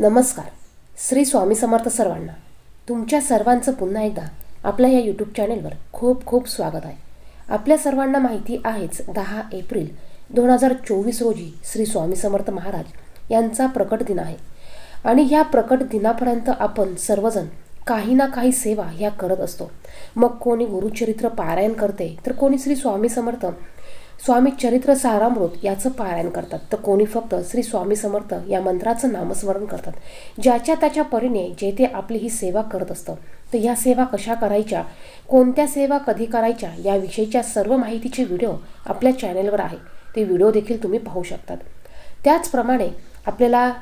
नमस्कार. श्री स्वामी समर्थ सर्वांना तुमच्या सर्वांचं पुन्हा एकदा आपल्या या यूट्यूब चॅनेलवर खूप खूप स्वागत आहे. आपल्या सर्वांना माहिती आहेच दहा एप्रिल दोन हजार चोवीस रोजी श्री स्वामी समर्थ महाराज यांचा प्रकट दिन आहे. आणि ह्या प्रकट दिनापर्यंत आपण सर्वजण काही ना काही सेवा ह्या करत असतो. मग कोणी गुरुचरित्र पारायण करते तर कोणी श्री स्वामी समर्थ स्वामी चरित्र सारामृत याचं पारायण करतात. तर कोणी फक्त श्री स्वामी समर्थ या मंत्राचं नामस्मरण करतात. ज्याच्या त्याच्या परीने जे ते आपली ही सेवा करत असतं. तर ह्या सेवा कशा करायच्या? कोणत्या सेवा कधी करायच्या? याविषयीच्या सर्व माहितीचे व्हिडिओ आपल्या चॅनेलवर आहे. ते व्हिडिओ देखील तुम्ही पाहू शकतात. त्याचप्रमाणे आपल्याला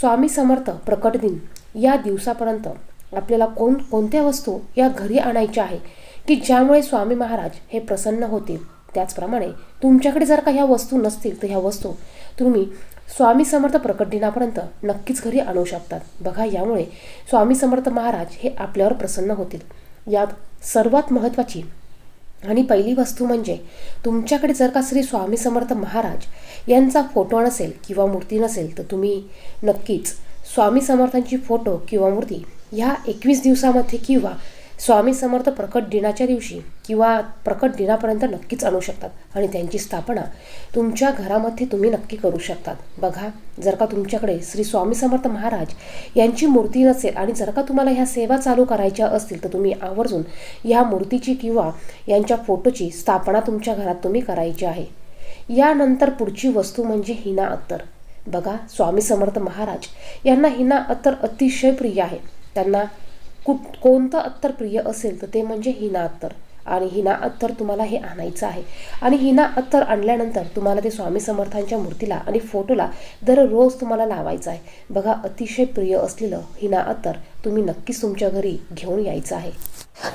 स्वामी समर्थ प्रकट दिन या दिवसापर्यंत आपल्याला कोण कोणत्या वस्तू या घरी आणायच्या आहे? की ज्यामुळे स्वामी महाराज हे प्रसन्न होतील? त्याचप्रमाणे तुमच्याकडे जर का ह्या वस्तू नसतील तर ह्या वस्तू तुम्ही स्वामी समर्थ प्रकट दिनापर्यंत नक्कीच घरी आणू शकतात. बघा यामुळे स्वामी समर्थ महाराज हे आपल्यावर प्रसन्न होतील. यात सर्वात महत्त्वाची आणि पहिली वस्तू म्हणजे तुमच्याकडे जर का श्री स्वामी समर्थ महाराज यांचा फोटो नसेल किंवा मूर्ती नसेल तर तुम्ही नक्कीच स्वामी समर्थांची फोटो किंवा मूर्ती ह्या एकवीस दिवसामध्ये किंवा स्वामी समर्थ प्रकट दिनाच्या दिवशी किंवा प्रकट दिनापर्यंत नक्कीच आणू शकतात. आणि त्यांची स्थापना तुमच्या घरामध्ये तुम्ही नक्की करू शकतात. बघा जर का तुमच्याकडे श्री स्वामी समर्थ महाराज यांची मूर्ती नसेल आणि जर का तुम्हाला ह्या सेवा चालू करायच्या असतील तर तुम्ही आवर्जून ह्या मूर्तीची किंवा यांच्या फोटोची स्थापना तुमच्या घरात तुम्ही करायची आहे. यानंतर पुढची वस्तू म्हणजे हिना अत्तर. बघा स्वामी समर्थ महाराज यांना हिना अत्तर अतिशय प्रिय आहे. त्यांना कुठ कोणतं अत्तर प्रिय असेल तर ते म्हणजे हिना अत्तर. आणि हिना अत्तर तुम्हाला हे आणायचं आहे. आणि हिना अत्तर आणल्यानंतर तुम्हाला ते स्वामी समर्थांच्या मूर्तीला आणि फोटोला दररोज तुम्हाला लावायचं आहे. बघा अतिशय प्रिय असलेलं हिना अत्तर तुम्ही नक्कीच तुमच्या घरी घेऊन यायचं आहे.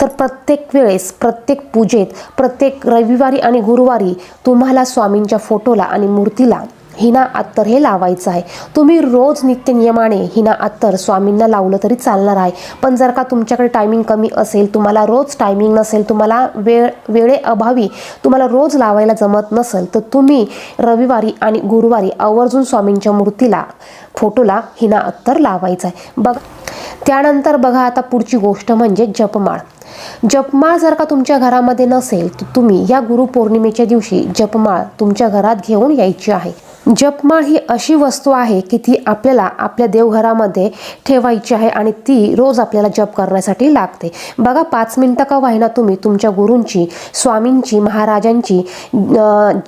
तर प्रत्येक वेळेस प्रत्येक पूजेत प्रत्येक रविवारी आणि गुरुवारी तुम्हाला स्वामींच्या फोटोला आणि मूर्तीला हिना अत्तर हे लावायचं आहे. तुम्ही रोज नित्य नियमाने हिना अत्तर स्वामींना लावलं तरी चालणार आहे. पण जर का तुमच्याकडे टायमिंग कमी असेल तुम्हाला रोज टायमिंग नसेल तुम्हाला वेळ वेळेअभावी तुम्हाला रोज लावायला जमत नसेल तर तुम्ही रविवारी आणि गुरुवारी आवर्जून स्वामींच्या मूर्तीला फोटोला हिना अत्तर लावायचं आहे. बघ त्यानंतर बघा आता पुढची गोष्ट म्हणजे जपमाळ. जपमाळ जर का तुमच्या घरामध्ये नसेल तर तुम्ही या गुरुपौर्णिमेच्या दिवशी जपमाळ तुमच्या घरात घेऊन यायची आहे. जपमाळ ही अशी वस्तू आहे की ती आपल्याला आपल्या देवघरामध्ये ठेवायची आहे आणि ती रोज आपल्याला जप करण्यासाठी लागते. बघा पाच मिनटं का वाहिना तुम्ही तुमच्या गुरूंची स्वामींची महाराजांची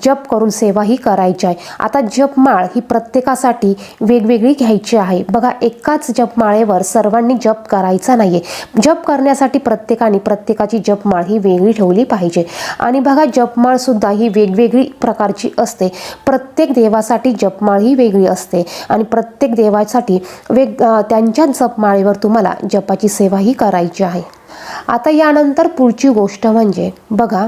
जप करून सेवा ही करायची आहे. आता जपमाळ ही प्रत्येकासाठी वेगवेगळी घ्यायची आहे. बघा एकाच जपमाळेवर सर्वांनी जप करायचा नाहीये. जप करण्यासाठी प्रत्येकाने प्रत्येकाची जपमाळ ही वेगळी ठेवली पाहिजे. आणि बघा जपमाळसुद्धा ही वेगवेगळी प्रकारची असते. प्रत्येक देवा देवासाठी जपमाळ ही वेगळी असते. आणि प्रत्येक देवासाठी वेग त्यांच्या जपमाळेवर तुम्हाला जपाची सेवा ही करायची आहे. आता यानंतर पुढची गोष्ट म्हणजे बघा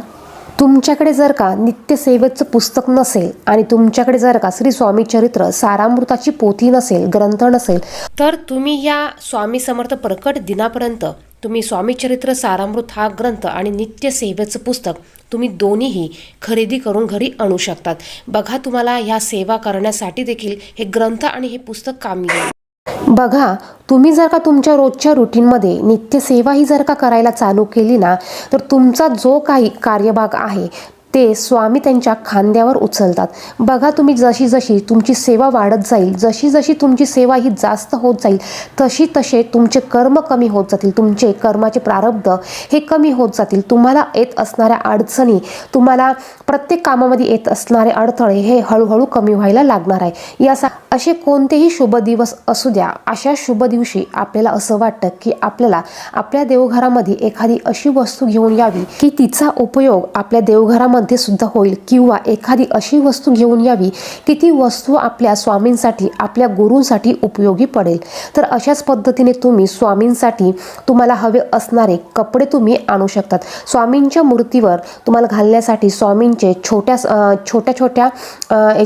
तुमच्याकडे जर का नित्यसेवेचं पुस्तक नसेल आणि तुमच्याकडे जर का श्री स्वामी चरित्र सारामृताची पोथी नसेल ग्रंथ नसेल तर तुम्ही या स्वामी समर्थ प्रकट दिनापर्यंत तुम्ही स्वामी चरित्र सारामृत हा ग्रंथ आणि नित्यसेवेचं पुस्तक तुम्ही दोन्हीही खरेदी करून घरी आणू शकतात. बघा तुम्हाला ह्या सेवा करण्यासाठी देखील हे ग्रंथ आणि हे पुस्तक कामी येईल. बघा तुम्ही जर का तुमच्या रोजच्या रुटीनमध्ये नित्यसेवा ही जर का करायला चालू केली ना तर तुमचा जो काही कार्यभाग आहे ते स्वामी त्यांच्या खांद्यावर उचलतात. बघा तुम्ही जशी जशी तुमची सेवा वाढत जाईल जशी जशी तुमची सेवा ही जास्त होत जाईल तशी तसे तुमचे कर्म कमी होत जातील. तुमचे कर्माचे प्रारब्ध हे कमी होत जातील. तुम्हाला येत असणाऱ्या अडचणी तुम्हाला प्रत्येक कामामध्ये येत असणारे अडथळे हे हळूहळू कमी व्हायला लागणार आहे. यासा असे कोणतेही शुभ दिवस असू द्या. अशा शुभ दिवशी आपल्याला असं वाटतं की आपल्याला आपल्या देवघरामध्ये एखादी अशी वस्तू घेऊन यावी की तिचा उपयोग आपल्या देवघरामध्ये सुद्धा होईल. किंवा एखादी अशी वस्तू घेऊन यावी की ती वस्तू आपल्या स्वामींसाठी आपल्या गुरूंसाठी उपयोगी पडेल. तर अशाच पद्धतीने तुम्ही स्वामींसाठी तुम्हाला हवे असणारे कपडे तुम्ही आणू शकतात. स्वामींच्या मूर्तीवर तुम्हाला घालण्यासाठी स्वामींचे छोट्या छोट्या छोट्या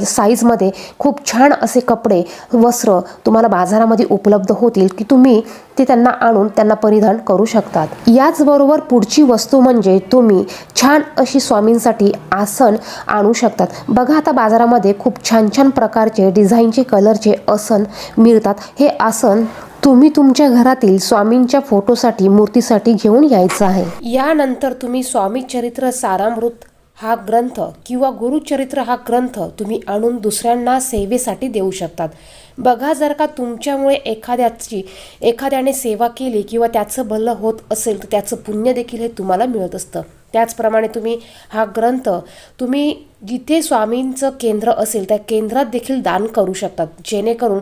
साईजमध्ये खूप छान असे कपडे वस्त्र तुम्हाला बाजारामध्ये उपलब्ध होतील की तुम्ही ते त्यांना आणून त्यांना परिधान करू शकतात. याचबरोबर पुढची वस्तू म्हणजे तुम्ही छान अशी स्वामींसाठी आसन आणू शकतात. बघा आता बाजारामध्ये खूप छान छान प्रकारचे डिझाईनचे कलरचे आसन मिळतात. हे आसन तुम्ही तुमच्या घरातील स्वामींच्या फोटोसाठी मूर्तीसाठी घेऊन यायचं आहे. यानंतर तुम्ही स्वामी चरित्र सारामृत हा ग्रंथ किंवा गुरुचरित्र हा ग्रंथ तुम्ही आणून दुसऱ्यांना सेवेसाठी देऊ शकतात. बघा जर का तुमच्यामुळे एखाद्याची एखाद्याने सेवा केली किंवा त्याचं भलं होत असेल तर त्याचं पुण्य देखील हे तुम्हाला मिळत असतं. त्याचप्रमाणे तुम्ही हा ग्रंथ तुम्ही जिथे स्वामींचं केंद्र असेल त्या केंद्रात देखील दान करू शकतात. जेणेकरून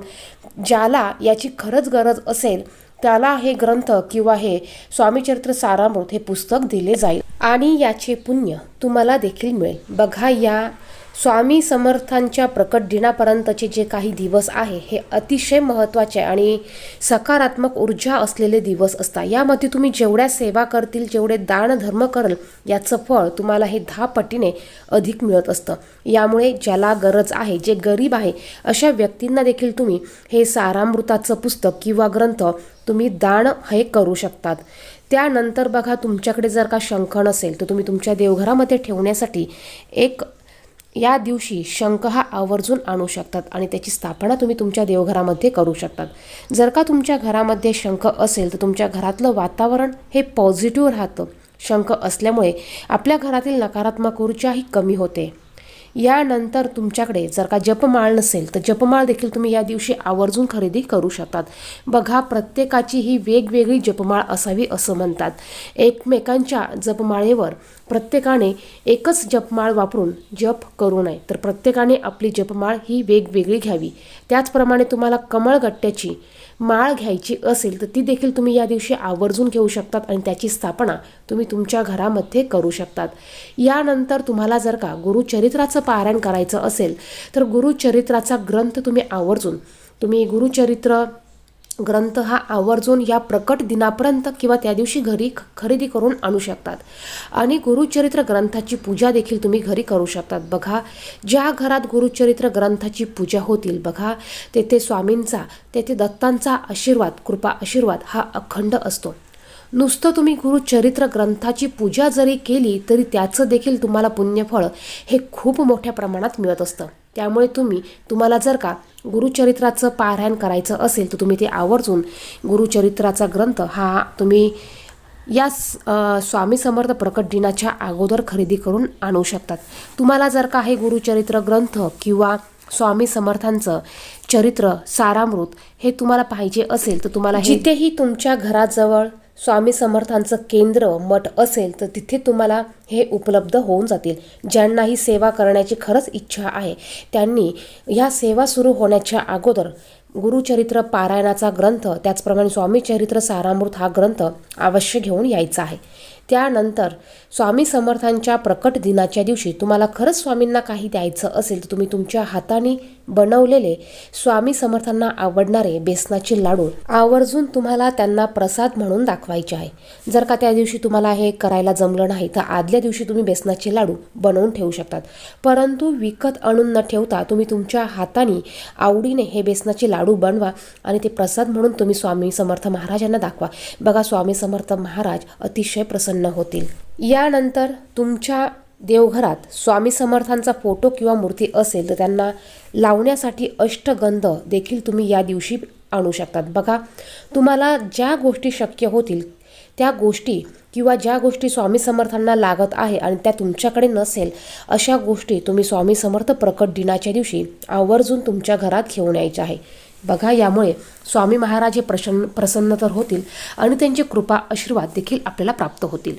ज्याला याची खरंच गरज असेल त्याला हे ग्रंथ किंवा हे स्वामीचरित्र सारामृत हे पुस्तक दिले जाईल. आणि याचे पुण्य तुम्हाला देखील मिळेल. बघा या स्वामी समर्थांच्या प्रकट दिनापर्यंतचे जे काही दिवस आहे हे अतिशय महत्त्वाचे आणि सकारात्मक ऊर्जा असलेले दिवस असतात. यामध्ये तुम्ही जेवढ्या सेवा करतील जेवढे दान धर्म कराल याचं फळ तुम्हाला हे दहा पटीने अधिक मिळत असतं. यामुळे ज्याला गरज आहे जे गरीब आहे अशा व्यक्तींना देखील तुम्ही हे सारामृताचं पुस्तक किंवा ग्रंथ तुम्ही दान हे करू शकतात. त्यानंतर बघा तुमच्याकडे जर का शंख नसेल तर तुम्ही तुमच्या देवघरामध्ये ठेवण्यासाठी एक या दिवशी शंख हा आवर्जून आणू शकतात आणि त्याची स्थापना तुम्ही तुमच्या देवघरामध्ये करू शकतात. जर का तुमच्या घरामध्ये शंख असेल तर तुमच्या घरातलं वातावरण हे पॉझिटिव्ह राहतं. शंख असल्यामुळे आपल्या घरातील नकारात्मक ऊर्जाही कमी होते. यानंतर तुमच्याकडे जर का जपमाळ नसेल तर जपमाळ देखील तुम्ही या दिवशी आवर्जून खरेदी करू शकतात. बघा प्रत्येकाची ही वेगवेगळी जपमाळ असावी असं म्हणतात. एकमेकांच्या जपमाळेवर प्रत्येकाने एकच जपमाळ वापरून जप करू नये. तर प्रत्येकाने आपली जपमाळ ही वेगवेगळी घ्यावी. त्याचप्रमाणे तुम्हाला कमळगट्ट्याची माळ घ्यायची असेल तर ती देखील तुम्ही या दिवशी आवर्जून घेऊ शकतात आणि त्याची स्थापना तुम्ही तुमच्या घरामध्ये करू शकतात. यानंतर तुम्हाला जर का गुरुचरित्राचं पारायण करायचं असेल तर गुरुचरित्राचा ग्रंथ तुम्ही आवर्जून तुम्ही गुरुचरित्र ग्रंथ हा आवर्जून या प्रकट दिनापर्यंत किंवा त्या दिवशी घरी खरेदी करून आणू शकतात. आणि गुरुचरित्र ग्रंथाची पूजा देखील तुम्ही घरी करू शकतात. बघा ज्या घरात गुरुचरित्र ग्रंथाची पूजा होतील बघा तेथे स्वामींचा तेथे दत्तांचा आशीर्वाद कृपा आशीर्वाद हा अखंड असतो. नुसतं तुम्ही गुरुचरित्र ग्रंथाची पूजा जरी केली तरी त्याचं देखील तुम्हाला पुण्यफळ हे खूप मोठ्या प्रमाणात मिळत असतं. त्यामुळे तुम्ही तुम्हाला जर का गुरुचरित्राचं पारायण करायचं असेल तर तुम्ही ते आवर्जून गुरुचरित्राचा ग्रंथ हा तुम्ही या स्वामी समर्थ प्रकट दिनाच्या अगोदर खरेदी करून आणू शकतात. तुम्हाला जर का हे गुरुचरित्र ग्रंथ किंवा स्वामी समर्थांचं चरित्र सारामृत हे तुम्हाला पाहिजे असेल तर तुम्हाला जिथेही तुमच्या घराजवळ स्वामी समर्थांचं केंद्र मठ असेल तर तिथे तुम्हाला हे उपलब्ध होऊन जातील. ज्यांना ही सेवा करण्याची खरंच इच्छा आहे त्यांनी ह्या सेवा सुरू होण्याच्या अगोदर गुरुचरित्र पारायणाचा ग्रंथ त्याचप्रमाणे स्वामीचरित्र सारामृत हा ग्रंथ अवश्य घेऊन यायचा आहे. त्यानंतर स्वामी समर्थांच्या प्रकट दिनाच्या दिवशी तुम्हाला खरंच स्वामींना काही द्यायचं असेल तर तुम्ही तुमच्या हाताने बनवलेले स्वामी समर्थांना आवडणारे बेसनाचे लाडू आवर्जून तुम्हाला त्यांना प्रसाद म्हणून दाखवायचे आहे. जर का त्या दिवशी तुम्हाला हे करायला जमलं नाही तर आदल्या दिवशी तुम्ही बेसनाचे लाडू बनवून ठेवू शकतात. परंतु विकत आणून न ठेवता तुम्ही तुमच्या हाताने आवडीने हे बेसनाचे लाडू बनवा आणि ते प्रसाद म्हणून तुम्ही स्वामी समर्थ महाराजांना दाखवा. बघा स्वामी समर्थ महाराज अतिशय प्रसन्न होतील. यानंतर तुमच्या देवघरात स्वामी समर्थांचा फोटो किंवा मूर्ती असेल तर त्यांना लावण्यासाठी अष्टगंध देखील तुम्ही या दिवशी आणू शकतात. बघा तुम्हाला ज्या गोष्टी शक्य होतील त्या गोष्टी किंवा ज्या गोष्टी स्वामी समर्थांना लागत आहे आणि त्या तुमच्याकडे नसेल अशा गोष्टी तुम्ही स्वामी समर्थ प्रकट दिनाच्या दिवशी आवर्जून तुमच्या घरात घेऊन यायच्या आहे. बघा यामुळे स्वामी महाराज हे प्रसन्न प्रसन्न तर होतील आणि त्यांची कृपा आशीर्वाद देखील आपल्याला प्राप्त होतील.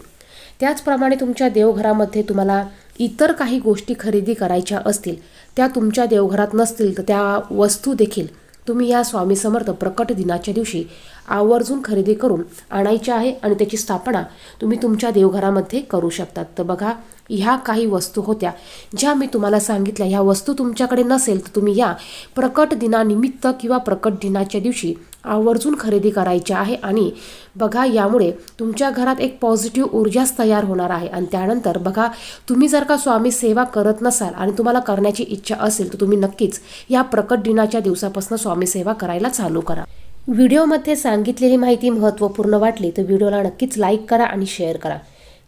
त्याचप्रमाणे तुमच्या देवघरामध्ये तुम्हाला इतर काही गोष्टी खरेदी करायच्या असतील त्या तुमच्या देवघरात नसतील तर त्या वस्तू देखील तुम्ही या स्वामी समर्थ प्रकट दिनाच्या दिवशी आवर्जून खरेदी करून आणायची आहे आणि त्याची स्थापना तुम्ही तुमच्या देवघरामध्ये करू शकतात. तर बघा ह्या काही वस्तू होत्या. ज्या मी तुम्हाला सांगितल्या ह्या वस्तू तुमच्याकडे नसेल तर तुम्ही या प्रकट दिनानिमित्त किंवा प्रकट दिनाच्या दिवशी आवर्जून खरेदी करायची आहे आणि बघा यामुळे तुमच्या घरात एक पॉझिटिव्ह ऊर्जाच तयार होणार आहे. आणि त्यानंतर बघा तुम्ही जर का स्वामी सेवा करत नसाल आणि तुम्हाला करण्याची इच्छा असेल तर तुम्ही नक्कीच या प्रकट दिनाच्या दिवसापासून स्वामी सेवा करायला चालू करा. व्हिडिओमध्ये सांगितलेली माहिती महत्त्वपूर्ण वाटली तर व्हिडिओला नक्कीच लाईक करा आणि शेअर करा.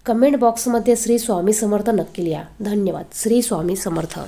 कमेंट बॉक्समध्ये श्री स्वामी समर्थ नक्की लिहा. धन्यवाद. श्री स्वामी समर्थ.